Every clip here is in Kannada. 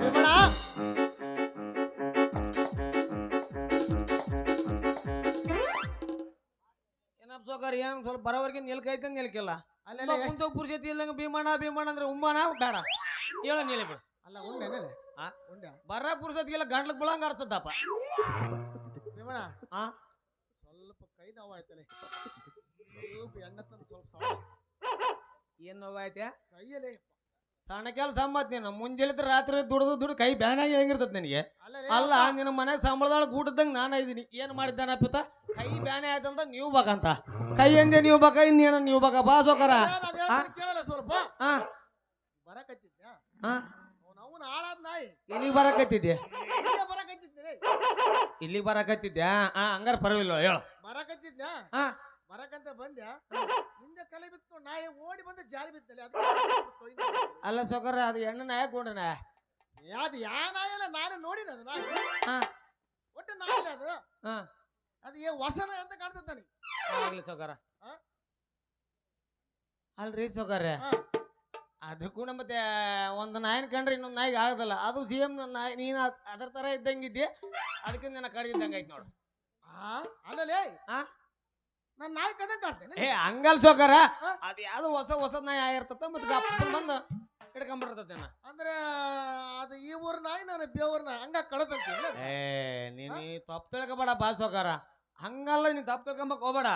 ಭೀಮಣ್ಣ ಏನಪ್ಪ ಸೋಕರ್ ಏನ್ ಸ್ವಲ್ಪ ಬರೋವರೆಗೆ ನಿಲ್ಕೈತೆ ನಿಲ್ಕಿಲ್ಲ ಅಲ್ಲೆಲ್ಲ ಕುಂತ ಪುರುಷತಿ ಇಲ್ಲಂಗ ಭೀಮಣ್ಣ ಭೀಮಣ್ಣ ಅಂದ್ರೆ ಉಮ್ಮನ? ಬೇಡ. ಹೇಳ ನಿಲ್ಲಿ ಬಿಡು. ಅಲ್ಲ ಉಂಡೆ ಆ? ಉಂಡೆ ಬರ ಪುರುಷತಿಗೆಲ್ಲ ಗಂಟ್ಲಕ್ ಬಿಳಂಗ ಅರ್ಸದ್ದಪ್ಪ ಭೀಮಣ್ಣ ಆ? ಸ್ವಲ್ಪ ಕೈ ನೋವಾಯ್ತಲೆ ಸ್ವಲ್ಪ ಎಣ್ಣೆ ತಂದು ಸ್ವಲ್ಪ ಸಾವು ಏನ್ ನೋವಾಯ್ತೆ ಕೈಯಲ್ಲೇ ಸಣ್ಣ ಕೆಲಸ ಮತ್ತೆ ನೀನು ಮುಂಜಾನೆ ರಾತ್ರಿ ದುಡ್ದು ದುಡ್ಡು ಕೈ ಬ್ಯಾನಾಗಿ ಹೆಂಗಿರ್ತದೆ ನನಗೆ? ಅಲ್ಲ ಅಲ್ಲ ನಿನ್ನ ಮನೆ ಸಂಬಳದೊಳಗೆ ಗೂಟದಂಗೆ ನಾನು ಇದೀನಿ. ಏನು ಮಾಡಿದ್ದಾನ ಪಿತ ಕೈ ಬ್ಯಾನೆ ಆಯ್ತಂತ ನೀವು ಬೇಕಂತ ಕೈ ಎಂದೆ ನೀವು ಬೇಕ ಇನ್ನೇನ ನೀವು ಬೇಕ ಬಾ ಸೋಕರ. ಸ್ವಲ್ಪ. ಹಾ ಬರಕತ್ತಿದ್ದ ಹಾ ಅವನು ಹಾಳಾದ ನಾಯಿ. ಎಲ್ಲಿಗೆ ಬರಕತ್ತಿದ್ದೆ? ಇಲ್ಲೇ ಬರಕತ್ತಿದ್ದೆ ಇಲ್ಲಿಗೆ ಬರಕತ್ತಿದ್ದೆ ಹಾ ಹಂಗಾರ ಪರವಾಗಿಲ್ಲ ಹೇಳು. ಬರಕತ್ತಿದ್ಯಾ? ಹಾ ಬರಕಂತ ಬಂದೆ ಹಿಂದೆ ಕಲೆ ಬಿತ್ತು ನಾಯಿ ಓಡಿ ಬಂದು ಜಾರಿ ಬಿತ್ತಲೆ ಅದು ಅಲ್ಲ ಸೋಕರ ಅದು ಎಣ್ಣೆ ಹಾಕೊಂಡ್ರನ? ಅದು ಯಾ ನಾಯಿ ಅಲ್ಲ ನಾನು ನೋಡಿನ ಅದು ನಾಯಿ. ಹಾ. ಒಟ್ಟು ನಾಯಿ ಇಲ್ಲ ಅದು. ಹಾ. ಅದು ಏ ವಸನ ಅಂತ ಕಾಣ್ತದ ನನಗೆ ಆಗ್ಲಿ ಸೋಕರ ಹಾ? ಅಲ್ರಿ ಸೋಕರ ಹಾ. ಅದಕ್ಕೂ ಮತ್ತೆ ಒಂದು ನಾಯಿನ ಕಂಡ್ರೆ ಇನ್ನೊಂದು ನಾಯಿಗೆ ಆಗದಲ್ಲ. ಅದು ಸೇಮ್ ನಾಯಿ ನೀನು ಅದರ ಥರ ತರ ಇದ್ದಂಗಿದ್ದೆ ಅದಕ್ಕೆ ನನ್ನ ಕಡಿದಿದ್ದಂಗೆ ಐತಿ ನೋಡು. ಅಲ್ಲಲೇ. ಆ? ನಾನು ನಾಯಿ ಕಡೆ ಕಾಣ್ತೇನೆ ಏ ಹಂಗಲ್ ಸೋಕರ? ಅದು ಯಾವ್ದು ಹೊಸ ಹೊಸ ನಾಯಿ ಆಗಿರ್ತದ ಮತ್ತೆ ಗಪ್ಪನ್ ಬಂದು ಹಿಡ್ಕೊಂಡ್ಬಿಡ್ತದೆ ನಾ ಅಂದ್ರೆ ಅದು ಈ ಊರ ನಾಯಿ ನಾನು ಬೇವೂರ್ ನಾಯಿ ಹಂಗ ಕಳತಂತೀನಿ ಏ ನೀನು ತಪ್ಪು ತಿಳ್ಕೊಬೇಡ ಬಾ ಸೋಕಾರ ಹಂಗಲ್ಲ ನೀನು ತಪ್ಪು ತಿಳ್ಕೊಂಬಕ್ ಹೋಗ್ಬೇಡ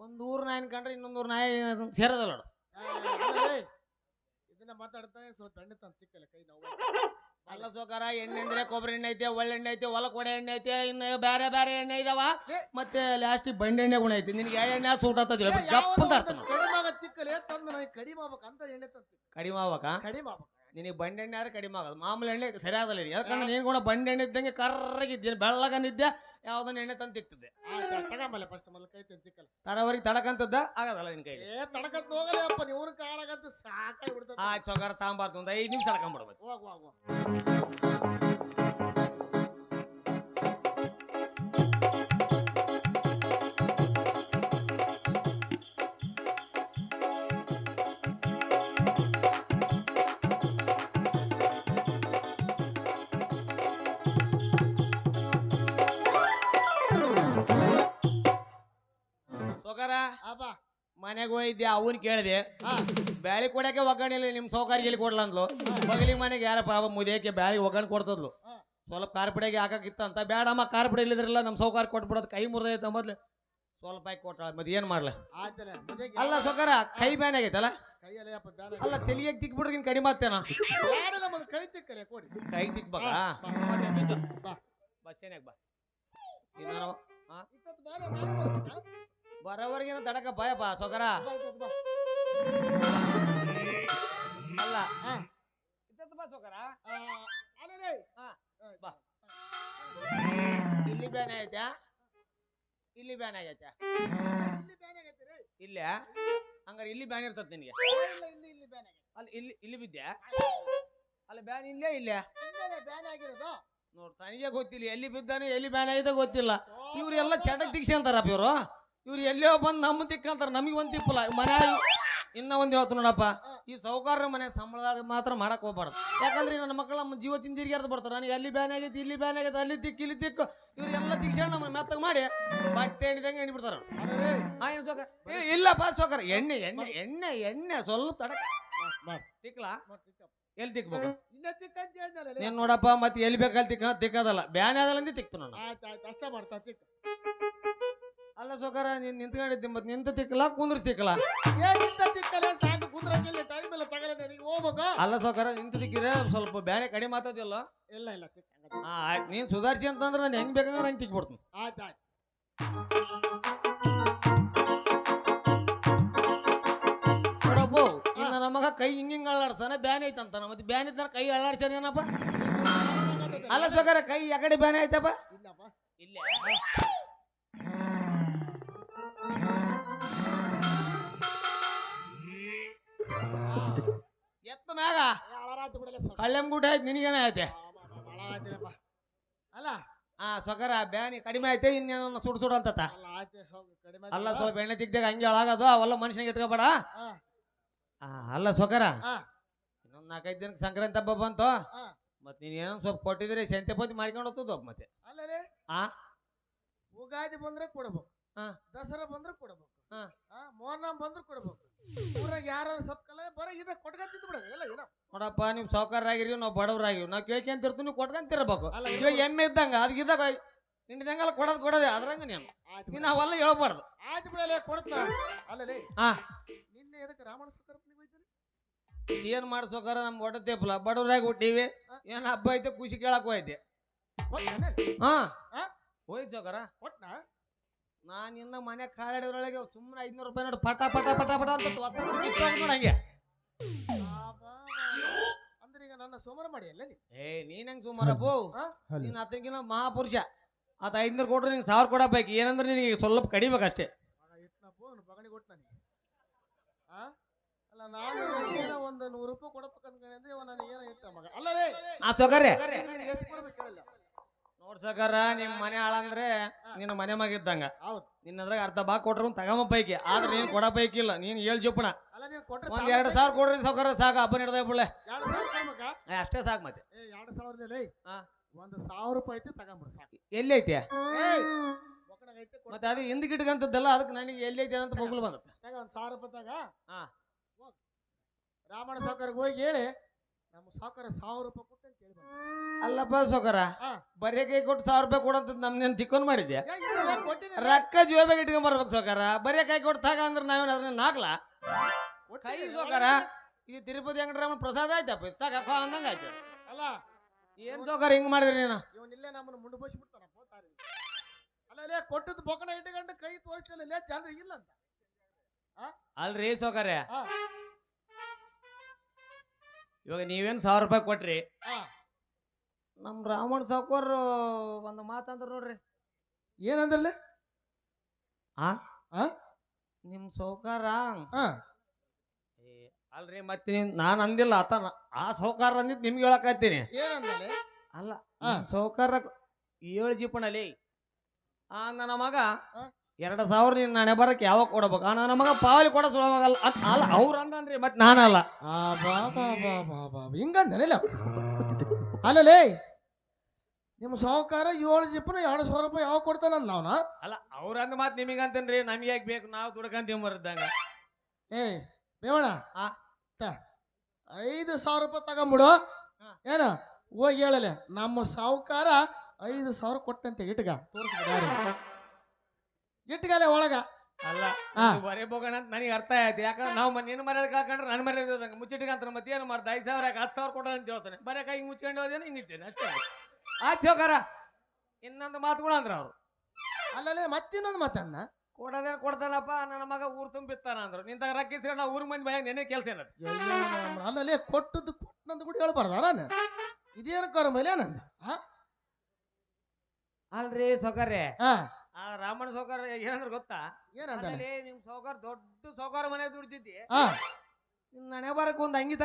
ಒಂದು ಊರ್ ನಾಯಿನ ಕಂಡ್ರೆ ಇನ್ನೊಂದು ಊರ ನಾಯಿ ಸೇರೋದಲ್ಲ ನೋಡು ಇದನ್ನ ಮಾತಾಡ್ತಾ ಸ್ವಲ್ಪ ಎಣ್ಣೆ ತಂದು ತಿಕ್ಕಲ್ಲ ಕೈ ನೋವು ಅಲ್ಲ ಸೋಕಾರ ಎಣ್ಣೆ ಅಂದ್ರೆ ಕೊಬ್ಬರಿ ಎಣ್ಣೆ ಐತೆ ಒಳ್ಳೆ ಎಣ್ಣೆ ಐತೆ ಒಲ ಒಡೆ ಎಣ್ಣೆ ಐತೆ ಇನ್ನು ಬೇರೆ ಬೇರೆ ಎಣ್ಣೆ ಇದಾವ. ಮತ್ತೆ ಲಾಸ್ಟ್ ಬಂಡೆಣ್ಣೆ ಎಣ್ಣೆ ಗುಣ ಐತಿ. ನಿನ್ಗೆ ಯಾವ ಎಣ್ಣೆ ಸೂಟ್ ಆಗ್ತದೆ ಗಪ್ಪ ಅಂತ ಅರ್ಥ. ಕಡಿಮೆ ಆಗ ತಿಕ್ಕಲೆ ತಂದು ನನಗೆ ಕಡಿಮೆ ಆಗ್ಬೇಕು ಅಂತ ಎಣ್ಣೆ ತಂದು ಕಡಿಮೆ ಆಗ್ಬೇಕಾ? ಕಡಿಮೆ ಆಗ್ಬೇಕು. ನಿನಗೆ ಬಂಡೆಣ್ಣೆ ಆದ್ರೆ ಕಡಿಮೆ ಆಗೋದು ಮಾಮೂಲಿ ಎಣ್ಣೆ ಸರಿಯಾಗಲ್ಲ ಆಗಲ್ಲ ನೀನು. ಯಾಕಂದ್ರೆ ನೀನು ಕೂಡ ಬಂಡೆಣ್ಣೆ ಇದ್ದಂಗೆ ಕರ್ರಗಿದ್ದೀನಿ ಬೆಳ್ಳಗನಿದ್ದೆ ಯಾವ್ದನ್ನ ಎಣ್ಣೆ ತಂದು ತಿಕ್ತಿದ್ದೆ. ತಗೊಂಬಲ್ಲ ಫಸ್ಟ್ ಮೊದಲು ಕೈ ತಂದು ತಿಕ್ಕಲ್ಲ. ತರವರಿಗೆ ತಡಕಂತದ್ದ? ಆಗದಲ್ಲ ನಿನ್ ಕೈ ಏ ತಡಕಂತ ಹೋಗಲ್ಲ ಅಪ್ಪ ನೀವು ಕಾಲಾಗಂತ ಸಾಕಾಗಿ ಬಿಡ್ತದ ಆಯ್ತು ಸೋಕಾರ ತಾಂಬಾರ್ದು ಒಂದು ಐದು ನಿಮಿಷ ತಡ್ಕೊಂಡ್ಬಿಡ್ಬೇಕು ಹೋಗು. ಮನೆಗೆ ಹೋಗಿದ್ದೆ ಅವನ್ ಕೇಳಿದೆ ಬ್ಯಾಳಿ ಕೊಡಕ್ಕೆ ಒಗ್ಗಣಿಲ್ಲ ಇಲ್ಲ ನಿಮ್ಮ ಸೌಕರ್ಯ ಎಲ್ಲಿ ಕೊಡ್ಲಂದ್ಲು. ಬಗಲಿಗೆ ಮನೆಗೆ ಯಾರಪ್ಪ ಪಾಪ ಮುದಿಯಕ್ಕೆ ಬ್ಯಾಳಿ ಒಗ್ಗರಣೆ ಕೊಡ್ತದ್ಲು. ಸ್ವಲ್ಪ ಕಾರ್ಪಡಿಗೆ ಹಾಕಕ್ಕಿತ್ತಂತ ಬೇಡಮ್ಮ ಕಾರ್ಪಡೆ ಇಲ್ಲಿದ್ರಲ್ಲ ನಮ್ಮ ಸೌಕರ್ಯ ಕೊಟ್ಬಿಡೋದು ಕೈ ಮುರಿದೈತೆ ಮೊದ್ಲು. ಸ್ವಲ್ಪ ಹಾಕಿ ಕೊಟ್ಟಾಳ ಮತ್ತೆ ಏನ್ ಮಾಡ್ಲ? ಅಲ್ಲ ಸೌಕರ ಕೈ ಬ್ಯಾನ್ ಆಗೈತಲ್ಲ? ಕೈಯಲ್ಲೇ ಅಪ್ಪ ಬ್ಯಾಡ ಅಲ್ಲ ತಲಿಯಾಗಿ ತಿಕ್ಬಿಡ್ರಿ ಇನ್ ಕಡಿಮೆ ಆಗ್ತೇನ? ಕೈ ತಿಕ್ಕಲೆ ಕೊಡಿ. ಕೈ ತಿಕ್ಬೇಕಾ? ಬಾ, ಬಾ. ಬಸ್ ಏನಾಗ ಬಾ? ಬರೋವರೆಗೇನು ತಡಕ ಭಯ ಸೊಕರ ಬಾ, ಬಾ. ಅಲ್ಲ. ಇದ್ದದ್ದು ಬಾ. ಇಲ್ಲಿ ಬ್ಯಾನ್ ಆಗೈತೆ. ಇಲ್ಲಿ ಬ್ಯಾನ್ ಆಗೈತೆ. ಇಲ್ಲಿ ಬ್ಯಾನ್ ಆಗೈತೆ ರೀ. ಇಲ್ಲ? ಹಂಗಾರೆ ಇಲ್ಲಿ ಬ್ಯಾನ್ ಇರ್ತದ ನಿನಗೆ. ಇಲ್ಲ, ಇಲ್ಲಿ ಇಲ್ಲಿ ಬ್ಯಾನ್ ಆಗೈತೆ. ಅಲ್ಲಿ ಇಲ್ಲಿ ಇಲ್ಲಿ ಬಿದ್ದೆ ಅಲ್ಲ ಬ್ಯಾನ್ ಇಲ್ಲೇ ಇಲ್ಲೇ? ಇಲ್ಲೇ ಬ್ಯಾನ್ ಆಗಿರೋದು? ನೋಡ್ ತನಗೆ ಗೊತ್ತಿಲ್ಲ. ಎಲ್ಲಿ ಬಿದ್ದಾನೆ ಎಲ್ಲಿ ಬ್ಯಾನ್ ಆಗಿದೆ ಗೊತ್ತಿಲ್ಲ. ಇವರೆಲ್ಲ ಚಟಕ್ ದಿಕ್ಷೆ ಅಂತಾರಪ್ಪ ಇವರು. ಇವ್ರು ಎಲ್ಲೋ ಬಂದು ನಮ್ಮ ತಿಕ್ಕಂತಾರ ನಮಗೆ ಒಂದು ತಿಪ್ಪಲ್ಲ ಮನೆ ಇನ್ನ ಒಂದು ಹೇಳ್ತು ನೋಡಪ್ಪ. ಈ ಸೌಕಾರ ಮನೆ ಸಂಬಳದಾಗ ಮಾತ್ರ ಮಾಡಕ್ ಹೋಗ್ಬಾರ್ದು. ಯಾಕಂದ್ರೆ ನನ್ನ ಮಕ್ಕಳ ನಮ್ಮ ಜೀವ ಚಿಂದಿರಿಗೆ ಅರ್ಧ ಬರ್ತಾರೆ. ನನಗೆ ಅಲ್ಲಿ ಬ್ಯಾನ್ ಆಗೈತಿ ಇಲ್ಲಿ ಬ್ಯಾನ್ ಆಗೈತೆ ಅಲ್ಲಿ ತಿಕ್ಕ ಇಲ್ಲಿ ತಿಕ್ಕು ಇವ್ರೆಲ್ಲ ತಿಕ್ಷಣ ನಮ್ಮ ಮೆತ್ತಗ್ ಮಾಡಿ ಬಟ್ಟೆ ಎಣ್ಣಿದಂಗೆ ಎಣ್ಣಿ ಬಿಡ್ತಾರ ಇಲ್ಲಪ್ಪ ಸೋಕರ ಎಣ್ಣೆ ಎಣ್ಣೆ ಎಣ್ಣೆ ಎಣ್ಣೆ ಸ್ವಲ್ಪ ತಡಕ. ತಿಕ್ಲಾ. ಎಲ್ಲಿ ತಿಕ್ಬೇಕು? ಇಲ್ಲೇ. ನೀನ್ ನೋಡಪ್ಪ ಮತ್ತೆ ಎಲ್ಲಿ ಬೇಕಲ್ಲಿ ತಿಕ್ಕ ತಿಕ್ಕದಲ್ಲ. ಬ್ಯಾನ್ ಆದಲ್ಲ ಅಂತ ತಿಕ್ತು ನಾನು ಅಷ್ಟ ಮಾಡ್ತಾ ತಿಕ್ಕ ಅಲ್ಲ ಸೌಕರ ನೀನ್ ನಿಂತ್ಕೊಂಡಿದ್ದೆ ಮತ್ತೆ ನಿಂತ ತಿಕ್ಕಲ ಕುಂದ್ರ ತಿಕ್ಕಲ ಏನಿಂತ ತಿಕ್ಕಲೆ ಸಾಕು ಕುಂದ್ರಂಗಿಲ್ಲ ಟೈಮ್ ಇಲ್ಲ ತಗಲ ನನಗೆ ಹೋಗ್ಬೇಕು? ಅಲ್ಲ ಸೌಕರ ನಿಂತ ತಿಕ್ಕಿದ್ರೆ ಸ್ವಲ್ಪ ಬೇರೆ ಕಡಿಮೆ ಮಾತಾದಿಲ್ಲ ಇಲ್ಲ ಇಲ್ಲ ತಿಕ್ಕ ಹಾ ಆಯ್ತು ನೀನು ಸುಧಾರಿಸಿ ಅಂತಂದ್ರೆ ನಾನು ಹೆಂಗ್ ಬೇಕಂದ್ರೆ ಹಂಗೆ ತಿಕ್ಬಿಡ್ತೀನಿ. ಆಯ್ತು ಆಯ್ತು. ನೋಡಪ್ಪ ಇನ್ನು ನಮಗ ಕೈ ಹಿಂಗ್ ಹಿಂಗ್ ಅಳ್ಳಾಡ್ಸಾನ ಬ್ಯಾನ್ ಐತಂತ ಮತ್ತೆ ಬ್ಯಾನ್ ಇದ್ದಾನ ಕೈ ಅಳ್ಳಾಡ್ಸಾನ ಏನಪ್ಪ? ಅಲ್ಲ ಸೌಕರ ಕೈ ಯಾಕಡೆ ಬ್ಯಾನ್ ಐತಪ್ಪ? ಇಲ್ಲಪ್ಪ. ಇಲ್ಲ. ಎತ್ತ ಮ್ಯಾಗ? ಗೂಟ ಆಯ್ತು ನಿನಗೇನ ಐತೆ? ಆ, ಅಲ್ಲ ಹಾ ಸೊಕರ ಬ್ಯಾನಿ ಕಡಿಮೆ ಐತೆ ಇನ್ನೇನ ಸುಡ್ ಸುಡ್ ಅಂತ ಅಲ್ಲ ಸ್ವಲ್ಪ ಅಲ್ಲ ಎಣ್ಣೆ ತಿಕ್ದಾಗ ಹಂಗೆ ಒಳಗದು ಅವೆಲ್ಲ ಮನುಷ್ಯನಿಗೆ ಇಟ್ಕೋಬೇಡ. ಆ, ಅಲ್ಲ ಸೊಗರ. ಇನ್ನೊಂದ್ ನಾಲ್ಕೈದು ದಿನಕ್ಕೆ ಸಂಕ್ರಾಂತಿ ಹಬ್ಬ ಬಂತು. ಹಾ. ಮತ್ ನೀನ್ ಏನೋ ಸ್ವಲ್ಪ ಕೊಟ್ಟಿದ್ರೆ ಸಂತೆಪತಿ ಮಾಡ್ಕೊಂಡು ಹೋಗ್ತದ ಮತ್ತೆ. ಅಲ್ಲಲೇ ಆ? ಉಗಾದಿ ಬಂದ್ರೆ ಕೊಡ್ಬೇಕು. ಹಾ. ದಸರಾ ಬಂದ್ರೆ ಕೊಡ್ಬೇಕು. ಹಾ. ಆ ಮೊಹರಂ ಬಂದ್ರೆ ಕೊಡ್ಬೇಕು. ಊರಾಗ ಯಾರು ಸತ್ಕಲ್ಲ ಬರ ಇದ ಕೊಟ್ಕಂತಿದ್ ಬಿಡ. ಎಲ್ಲ ಏನೋ. ನೋಡಪ್ಪ ನೀವು ಸಾವುಕಾರಾಗಿರಿ ನಾವು ಬಡವರಾಗಿವಿ ನಾವು ಕೇಳ್ಕೊಂತಿರ್ತೀವಿ ನೀವು ಕೊಟ್ಕೊಂತಿರ್ಬೇಕು. ಅಲ್ಲ ಇವಾಗ ಎಮ್ಮೆ ಇದ್ದಂಗ ಇದ್ದಾಗ ನಿಂಡಿದಂಗೆಲ್ಲ ಕೊಡೋದು ಕೊಡೋದೆ ಅದ್ರಂಗ ನೀನು. ನೀನು. ಅವೆಲ್ಲ ಹೇಳ್ಬಾರ್ದು. ಆಯ್ತು ಬಿಡಲೇ ಕೊಡ್ತಾ. ಅಲ್ಲಲೇ ಹಾ. ನಿನ್ನೆ ಎದಕ್ಕೆ ರಾಮಣ ಸುತ್ತರಪ್ಪನಿಗೆ ಏನು ಏನ್ ಮಾಡ್ಸೋಕಾರ ನಮ್ ಹೊಟ್ಟೆಪ್ಲ ಬಡವರಾಗಿ ಹುಟ್ಟಿವಿ. ಏನ್ ಹಬ್ಬ ಐತೆ ಖುಷಿ ಕೇಳಕ್ ಹೋಯ್ತೆ ಹಾ? ಹೋಯ್ತು ಸೋಕಾರ ಕೊಟ್ನಾ? ನಾನ್ ಇನ್ನ ಮನೆ ಕಾಲಾಡಿದ್ರೊಳಗೆ ಸುಮ್ಮನೆ ಐದ್ನೂರು ರೂಪಾಯಿ ನೋಡಿ ಪಟ ಪಟ ಪಟ ಪಟ ಅಂತ ಹೊಸ ನೋಡಿ ಹಂಗೆ ಅಂದ್ರೆ ಈಗ ನನ್ನ ಸೋಮವಾರ ಮಾಡಿ ಅಲ್ಲ ನೀ ಏ ನೀನ್ ಹೆಂಗ್ ಸುಮಾರಪ್ಪು? ನೀನ್ ಆತನಿಗಿನ ಮಹಾಪುರುಷ ಆತ ಐದ್ನೂರು ಕೊಟ್ರೆ ನಿಂಗೆ ಸಾವಿರ ಕೊಡಬೇಕು ಏನಂದ್ರೆ ನಿನಗೆ ಸ್ವಲ್ಪ ಕಡಿಬೇಕಷ್ಟೇ ಬಗಣಿ ಕೊಟ್ಟು ನನಗೆ ಆ ಅಲ್ಲ ನಾನು ಏನೋ ಒಂದು ನೂರು ರೂಪಾಯಿ ಕೊಡಬೇಕು ಅಂತ ಇವ ನನಗೆ ಏನೋ ಇಟ್ಟ ಮಗ ಅಲ್ಲಲೇ ಆ ಸೊಕರೆ ಎಷ್ಟು ಕೊಡ್ಬೇಕು ನೋಡ್ ಸಕಾರ ನಿಮ್ ಮನೆ ಹಾಳಂದ್ರೆ ನಿನ್ನ ಮನೆ ಮಗ ಇದ್ದಂಗ. ಹೌದು. ನಿನ್ನದ್ರಾಗ ಅರ್ಧ ಭಾಗ ಕೊಟ್ರು ತಗಮ ಪೈಕಿ. ಆದ್ರೆ ನೀನ್ ಕೊಡ ಪೈಕಿ ಇಲ್ಲ. ನೀನ್ ಹೇಳ್ ಜೋಪಣ ಅಲ್ಲ ನೀನು ಕೊಟ್ರೆ ಒಂದ್ ಎರಡ್ ಸಾವಿರ ಕೊಡ್ರಿ ಸೌಕರ್ಯ ಸಾಕು. ಹಬ್ಬ ಹಿಡ್ದ ಬಿಳೆ ಎರಡು ಸಾವಿರ ಅಷ್ಟೇ ಸಾಕು ಮತ್ತೆ. ಏ ಎರಡು ಸಾವಿರ ಲೇ. ಆ. ಒಂದು ಸಾವಿರ ರೂಪಾಯಿ ಐತಿ ತಗೊಂಬಿಡು ಸಾಕು. ಎಲ್ಲಿ ಐತೆ? ಏಯ್ ಒಕ್ಕಣಾಗ ಐತಿ ಕೊಡು. ಮತ್ತೆ ಅದು ಹಿಂದಕ್ಕೆ ಇಟ್ಕಂತದ್ದಲ್ಲ ಅದಕ್ಕೆ ನನಗೆ ಎಲ್ಲಿ ಐತೆ ಅಂತ ಬಗ್ಲು ಬಂದ ತಗ ಒಂದು ಸಾವಿರ ರೂಪಾಯಿ ತಗ. ಹಾ. ಹೋಗ್. ರಾಮಣ್ಣ ಸಾವುಕಾರ್ಗೆ ಹೋಗಿ ಹೇಳಿ ನಮ್ಮ ಸಾವುಕಾರ ಸಾವಿರ ರೂಪಾಯಿ ಅಲ್ಲಪ್ಪ ಸೋಕರ ಬರೇ ಕೈ ಕೊಟ್ಟು ಸಾವಿರ ರೂಪಾಯಿ ಕೊಡಂತ ನಮ್ನೇನ್ ತಿಕ್ಕೊಂಡ್ ಮಾಡಿದ್ಯಾ. ರೊಕ್ಕ ಜೋಬಾಗ ಇಟ್ಕೊಂಡ್ ಬರ್ಬೇಕು ಸೋಕರ. ಬರೀ ಕೈ ಕೊಟ್ಟು ತಾಗ ಅಂದ್ರೆ ನಾವೇನ್ ಅದನ್ನ ನಾಕ್ಲಾ? ಕೈ ಸೋಕರ ಇದು ತಿರುಪತಿ ವೆಂಕಟರಾಮನ್ ಪ್ರಸಾದ ಆಯ್ತಪ್ಪ ಇದು ತಗ ಅಂದಂಗ ಆಯ್ತು. ಅಲ್ಲ ಏನ್ ಸೋಕರ ಹಿಂಗ್ ಮಾಡಿದ್ರಿ ನೀನು? ಇವನಿಲ್ಲೇ ನಮ್ಮನ್ನ ಮುಂಡು ಬಸಿ ಬಿಡ್ತಾರಪ್ಪ ತಾರಿ. ಅಲ್ಲ ಲೇ ಬೊಕ್ಕನ ಇಟ್ಕೊಂಡು ಕೈ ತೋರಿಸಲಿಲ್ಲ ಜನರಿಗೆ ಇಲ್ಲ ಅಂತ. ಅಲ್ರಿ ಸೌಕರ್ಯ. ಇವಾಗ ನೀವೇನು ಸಾವಿರ ರೂಪಾಯಿ ಕೊಟ್ರಿ? ನಮ್ಮ ನಮ್ ರಾಮಣ್ಣ ಒಂದು ಒಂದು ಮಾತಂದ್ರ ನೋಡ್ರಿ. ಏನಂದ್ರಲ್ಲ ಆ? ಆ? ನಿಮ್ ಸೌಕಾರ ಹಾ ಅಲ್ರಿ ಮತ್ತೆ ನಾನು ನಾನ್ ಅಂದಿಲ್ಲ ಆತ ಆ ಸೌಕಾರ ಅಂದಿದ್ ನಿಮ್ಗೆ ಹೇಳಕತ್ತೀನಿ ಅಲ್ಲ ಆ. ಸೌಕಾರ ಏಳು ಜೀಪಣಲಿ ಆ ನನ್ನ ಮಗ ಆ. ಎರಡ್ ಸಾವಿರ ನೀನು ನಾಳೆ ಬರಕ್ಕೆ ಯಾವಾಗ ಕೊಡ್ಬೇಕು? ಆ ನಮಗ ಮಗ ಪಾವಲಿ ಕೊಡ ಸುಳವಾಗಲ್ಲ ಅದ್- ಅಲ್ಲ ಅವ್ರ ಅಂದ್ರಿ ಮತ್ತೆ ನಾನಲ್ಲ. ಆ ಬಾ ಬಾ ಬಾ ಬಾ ಬಾ ಹಿಂಗಂದನಿಲ್ಲ ಅಲ್ಲಲೇ ನಿಮ್ಮ ಸಾಹುಕಾರ ಏಳು ಜಿಪ್ಪನ ಎರಡು ಸಾವಿರ ರೂಪಾಯಿ ಯಾವಾಗ ಕೊಡ್ತಾನಂದ ಅಲ್ಲ ಅವ್ರ ಅಂದ ನಿಮಗೆ ನಿಮಗಂತೇನ್ರಿ ನಮ್ಗೆ ಯಾಕೆ ಬೇಕು? ನಾವು ದುಡ್ಕಂತೀವಿ ಮರದ್ದಂಗ ಏ ಬೇವಣ ಆ. ತ ಐದು ಸಾವಿರ ರೂಪಾಯಿ ತಗೊಂಬಿಡು. ಏನ ಹೋಗಿ ಹೇಳಲೆ ನಮ್ಮ ಸಾಹುಕಾರ ಐದು ಸಾವಿರ ಕೊಟ್ಟಂತೆ ಇಟ್ಗ. ತೋರಿಸ್ಬಿಡ ಇಟ್ಗಲೆ ಒಳಗ. ಅಲ್ಲ ಬರೆ ಬರೇ ಬೋಗಣ ಅಂತ ನನಗೆ ಅರ್ಥ ಆಯ್ತು. ಯಾಕಂದ್ರೆ ನಾವು ನಿನ್ನ ಮರ್ಯಾದೆ ಕಳ್ಕೊಂಡ್ರೆ ನನ್ನ ಮರ್ಯಾದೆ ಇದ್ದಂಗೆ ಮುಚ್ಚಿಟ್ಕಂತಾರೆ ಮತ್ತೆ ಏನು ಮಾಡ್ದೆ? ಐದು ಸಾವಿರ ಯಾಕೆ? ಹತ್ತು ಸಾವಿರ ಕೊಡ ಅಂತ ಹೇಳ್ತಾನೆ. ಬರೇ ಕೈ ಹಿಂಗೆ ಮುಚ್ಕೊಂಡು ಹೋದೇನು ಹಿಂಗೆ ಇಟ್ಟೇನೆ ಅಷ್ಟೇ ಆಯ್ತು. ಹೋಗಾರ ಇನ್ನೊಂದು ಮಾತುಗಳು ಅಂದ್ರ ಅವ್ರು. ಅಲ್ಲಲೇ ಮತ್ತಿನ್ನೊಂದು ಮಾತನ್ನ? ಕೊಡೋದೇನು ಕೊಡ್ತಾನಪ್ಪ? ನನ್ನ ಮಗ ಊರು ತುಂಬಿತ್ತಾನ ಅಂದ್ರು. ನಿಂತಾಗ ರಕ್ಕಿಸ್ಕೊಂಡು ನಾವು ಊರ್ ಮಂದಿ ಬಾಯಾಗ ನೆನೆ ಕೆಲಸ ಏನದು ಅಯ್ಯೋ ರಾಮ, ಅಲ್ಲಲೇ ಕೊಟ್ಟದ್ದು ಕೊಟ್ಟನಂದು ಕೂಡ ಹೇಳ್ಬಾರ್ದ ನಾನು ಇದೇನು ಕರ ಮೇಲೆ ನಂದು ಅಲ್ರಿ ಸೊಕರೆ ಹಾ ಆ ರಾಮಣ್ಣ ಸೌಕರ್ಯ ಏನಂದ್ರೆ ಗೊತ್ತಾ? ಏನಂದ್ರೆ ನಿಮ್ ಸೌಕರ್ ದೊಡ್ಡ ಸೌಕರ್ ಮನೆ ದುಡ್ತಿದ್ದಿ. ಹಾ. ನಿನ್ನ ಹಣೆ ಬರಕ್ಕೆ ಒಂದು ಅಂಗಿ ತಂಗ